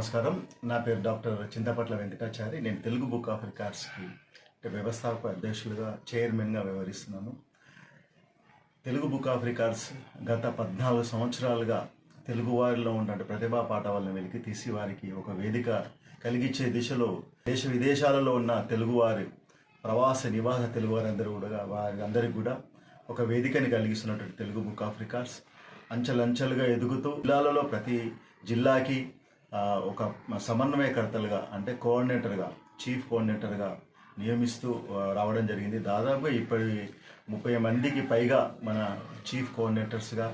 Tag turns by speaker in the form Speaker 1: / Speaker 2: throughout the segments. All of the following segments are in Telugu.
Speaker 1: నమస్కారం. నా పేరు డాక్టర్ చింతపట్ల వెంకటాచారి. నేను తెలుగు బుక్ ఆఫ్ రికార్డ్స్కి అంటే వ్యవస్థాపక అధ్యక్షులుగా చైర్మన్గా వ్యవహరిస్తున్నాను. తెలుగు బుక్ ఆఫ్ రికార్డ్స్ గత పద్నాలుగు సంవత్సరాలుగా తెలుగు వారిలో ఉన్న ప్రతిభా పాఠవాలను వెలికి తీసి వారికి ఒక వేదిక కలిగించే దిశలో దేశ విదేశాలలో ఉన్న తెలుగువారి ప్రవాస నివాస తెలుగు వారందరూ కూడా వారి అందరికీ కూడా ఒక వేదికని కలిగిస్తున్నటువంటి తెలుగు బుక్ ఆఫ్ రికార్డ్స్. అంచెలంచెలుగా ఎదుగుతూ జిల్లాలలో ప్రతి జిల్లాకి ఒక సమన్వయకర్తలుగా అంటే కోఆర్డినేటర్గా చీఫ్ కోఆర్డినేటర్గా నియమిస్తూ రావడం జరిగింది. దాదాపుగా ఇప్పటి ముప్పై మందికి పైగా మన చీఫ్ కోఆర్డినేటర్స్గా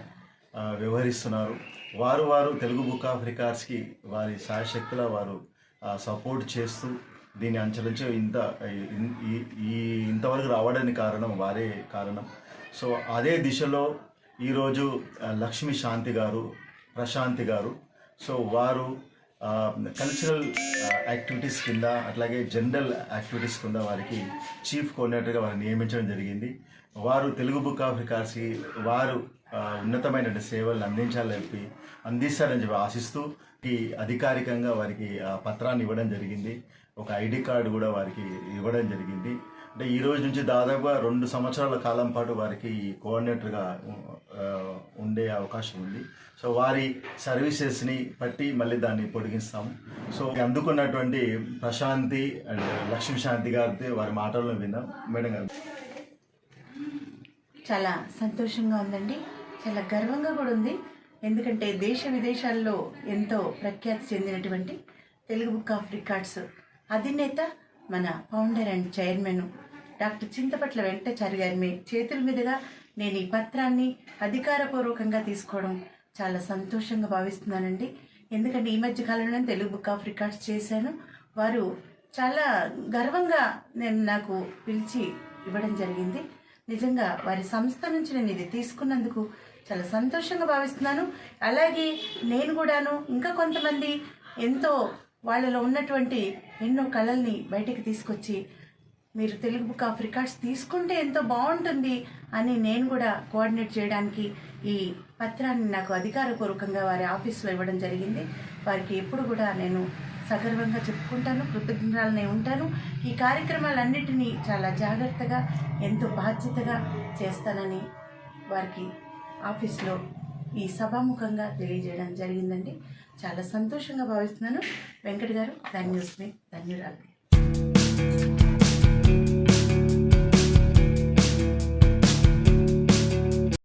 Speaker 1: వ్యవహరిస్తున్నారు. వారు వారు తెలుగు బుక్ ఆఫ్ రికార్డ్స్కి వారి సాయశక్తుల వారు సపోర్ట్ చేస్తూ దీని అంచెలంచె ఇంత ఈ ఇంతవరకు రావడానికి కారణం వారే కారణం. సో అదే దిశలో ఈరోజు లక్ష్మీ శాంతి గారు ప్రశాంతి గారు సో వారు కల్చరల్ యాక్టివిటీస్ కింద అట్లాగే జనరల్ యాక్టివిటీస్ కింద వారికి చీఫ్ కోఆర్డినేటర్గా వారిని నియమించడం జరిగింది. వారు తెలుగు బుక్ ఆఫ్ రికార్డ్స్కి వారు ఉన్నతమైన సేవలను అందించాలని చెప్పి అందిస్తారని చెప్పి ఆశిస్తూ ఈ అధికారికంగా వారికి పత్రాన్ని ఇవ్వడం జరిగింది. ఒక ఐడి కార్డు కూడా వారికి ఇవ్వడం జరిగింది. అంటే ఈ రోజు నుంచి దాదాపుగా రెండు సంవత్సరాల కాలం పాటు వారికి కోఆర్డినేటర్గా ఉండే అవకాశం ఉంది. సో వారి సర్వీసెస్ని బట్టి మళ్ళీ దాన్ని పొడిగిస్తాము. సో అందుకున్నటువంటి ప్రశాంతి అండ్ లక్ష్మీ శాంతి గారి వారి మాటలను విన్నాం మేడం గారు.
Speaker 2: చాలా సంతోషంగా ఉందండి. చాలా గర్వంగా కూడా ఉంది. ఎందుకంటే దేశ విదేశాల్లో ఎంతో ప్రఖ్యాతి చెందినటువంటి తెలుగు బుక్ ఆఫ్ రికార్డ్స్ అధినేత మన founder and chairman doctor Chintapatla Venkatachari గారి మీ చేతుల మీదుగా నేను ఈ పత్రాన్ని అధికారపూర్వకంగా తీసుకోవడం చాలా సంతోషంగా భావిస్తున్నానండి. ఎందుకంటే ఈ మధ్య కాలంలో తెలుగు బుక్ ఆఫ్ రికార్డ్స్ చేశాను. వారు చాలా గర్వంగా నేను నాకు పిలిచి ఇవ్వడం జరిగింది. నిజంగా వారి సంస్థ నుంచి నేను ఇది తీసుకున్నందుకు చాలా సంతోషంగా భావిస్తున్నాను. అలాగే నేను కూడాను ఇంకా కొంతమంది ఎంతో వాళ్ళలో ఉన్నటువంటి ఎన్నో కళల్ని బయటికి తీసుకొచ్చి మీరు తెలుగు బుక్ ఆఫ్ రికార్డ్స్ తీసుకుంటే ఎంతో బాగుంటుంది అని నేను కూడా కోఆర్డినేట్ చేయడానికి ఈ పత్రాన్ని నాకు అధికారపూర్వకంగా వారి ఆఫీస్లో ఇవ్వడం జరిగింది. వారికి ఎప్పుడు కూడా నేను సగర్వంగా చెప్పుకుంటాను కృతజ్ఞతలనే ఉంటాను. ఈ కార్యక్రమాలన్నిటినీ చాలా జాగ్రత్తగా ఎంతో బాధ్యతగా చేస్తానని వారికి ఆఫీస్లో ఈ సభాముఖంగా తెలియజేయడం జరిగిందండి. చాలా సంతోషంగా భావిస్తున్నాను. వెంకట్ గారు ధన్యూస్మి ధన్యురాలు.